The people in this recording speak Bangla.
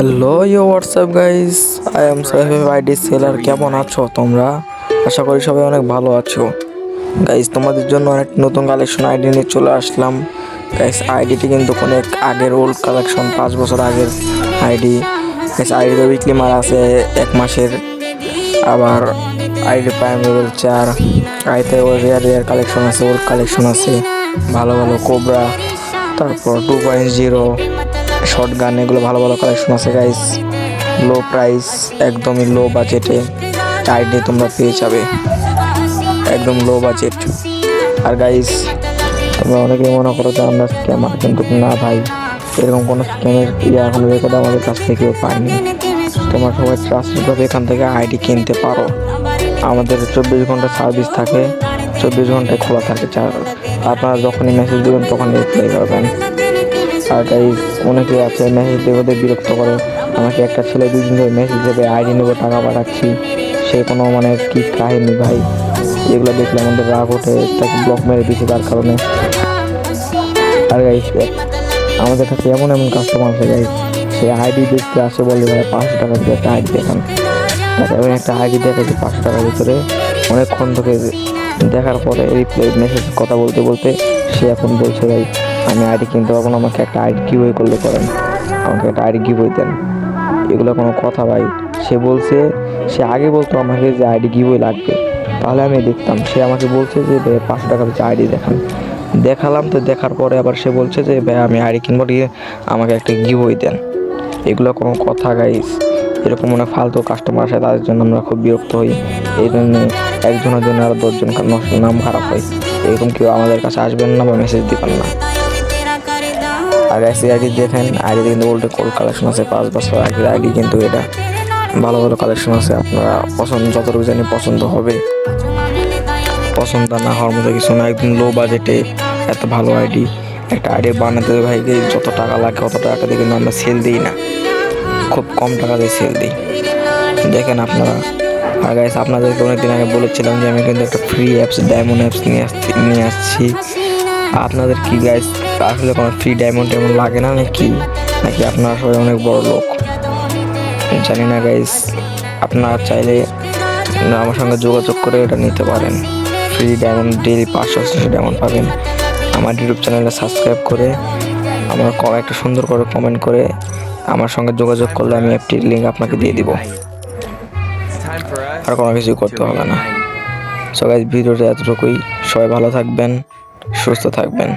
Hello you WhatsApp guys I am Saheb ID seller কেমন আছো তোমরা? আশা করি সবাই অনেক ভালো আছো। গাইস তোমাদের জন্য অনেক নতুন কালেকশন আইডি নিয়ে চলে আসলাম। গাইস আইডিটি কিন্তু অনেক আগের ওল্ড কালেকশন পাঁচ বছর আগের আইডি গাইস আইডিতে উইকলি মার আছে এক মাসের। আবার আইডি প্রাইম লেভেল চার। আইতে রেয়ার রেয়ার কালেকশন আছে ওল্ড কালেকশন আছে। ভালো ভালো কোবরা তারপর two point zero short gun, এগুলো ভালো ভালো কালেকশন আছে গাইস লো প্রাইস একদমই লো বাজেটে আইডি তোমরা পেয়ে যাবে। একদম লো বাজেট আর গাইস তোমরা অনেকেই মনে করো যে আমরা স্ক্যামার কিন্তু না ভাই। এরকম কোনো স্ক্যামের ইয়ে এখনও রেকর্ড আমাদের কাছ থেকেও পাইনি তোমরা সবাই ট্রাস্টেডভাবে এখান থেকে আইডি কিনতে পারো। আমাদের চব্বিশ ঘণ্টা সার্ভিস থাকে, চব্বিশ ঘন্টায় খোলা থাকে। আপনারা যখনই মেসেজ দেবেন, তখনই রিপ্লাই করবেন। আর গাইজ অনেকে আছে মেসেজ দেবে, ওদের বিরক্ত করে। আমাকে একটা ছেলে দুদিন ধরে মেসেজ দেবে আইডি নেব, টাকা পাঠাচ্ছি। সে কোনো মানে কি কাহিনী, ভাই? এগুলো দেখলে আমাদের রাগ ওঠে, তাকে ব্লক মেরে দিয়েছে তার কারণে। আর গাইজ আমাদের কাছে এমন এমন কাস্টমার আছে গাইজ সে আইডি দেখতে আসে বলে, ভাই, পাঁচশো টাকা দিয়ে একটা আইডি দেখান। আমি একটা আইডি দেখাচ্ছি পাঁচশো টাকার ভিতরে। অনেকক্ষণ থেকে দেখার পরে রিপ্লাই মেসেজ কথা বলতে বলতে সে এখন বলছে, ভাই আমি আইডি কিনতে পারব না, আমাকে একটা আইডি কিউআই করলে করেন। আমাকে একটা আইডি কিউআই দেন। এগুলো কোনো কথা ভাই। সে বলছে, সে আগে বলতো আমাকে যে আইডি কিউআই লাগবে। তাহলে আমি দেখতাম, সে আমাকে বলছে যে, ভাই, পাঁচশো টাকার হচ্ছে আইডি দেখান। দেখালাম, তো দেখার পরে আবার সে বলছে যে, ভাই, আমি আইডি কিনবো আমাকে একটা গিভওয়ে দেন। এগুলো কোনো কথা গাইস এরকম অনেক ফালতু কাস্টমার আসে, তাদের জন্য আমরা খুব বিরক্ত হই। এই জন্য একজনের জন্য আরও দশজন নাম খারাপ হয়। এরকম কেউ আমাদের কাছে আসবেন না বা মেসেজ দিবেন না। আর গাইস আইডি দেখেন আইডি কিন্তু ওল্ড কোল্ড কালেকশন আছে, পাঁচ বছর আগের আইডি কিন্তু এটা ভালো ভালো কালেকশন আছে, আপনারা পছন্দ, যতটুকু জানি পছন্দ হবে। পছন্দ না হওয়ার মতো কিছু না, একদম লো বাজেটে এত ভালো আইডি একটা আইডি বানাতে ভাই যত টাকা লাগে অত টাকা দিয়ে কিন্তু আমরা সেল দিই না। খুব কম টাকা দিয়ে সেল দিই। দেখেন আপনারা, আর গাইস আপনাদেরকে অনেকদিন আগে বলেছিলাম যে আমি কিন্তু একটা ফ্রি অ্যাপস ডায়মন্ড অ্যাপস নিয়ে আসছি নিয়ে আসছি। আপনাদের কি গাইস আসলে কোনো ফ্রি ডায়মন্ড এমন লাগে না নাকি? নাকি আপনারা সবাই অনেক বড় লোক? জানি না গাইস আপনারা চাইলে আমার সঙ্গে যোগাযোগ করে এটা নিতে পারেন। ফ্রি ডায়মন্ড ডেলি পাঁচশো ছশো ডায়মন্ড পাবেন। আমার ইউটিউব চ্যানেলে সাবস্ক্রাইব করে, আমার একটা সুন্দর করে কমেন্ট করে আমার সঙ্গে যোগাযোগ করলে আমি অ্যাপটির লিঙ্ক আপনাকে দিয়ে দিব। আর কোনো কিছু করতে হবে না। সো গাইজ ভিডিওটা এতটুকুই। সবাই ভালো থাকবেন। সুস্থ থাকবেন।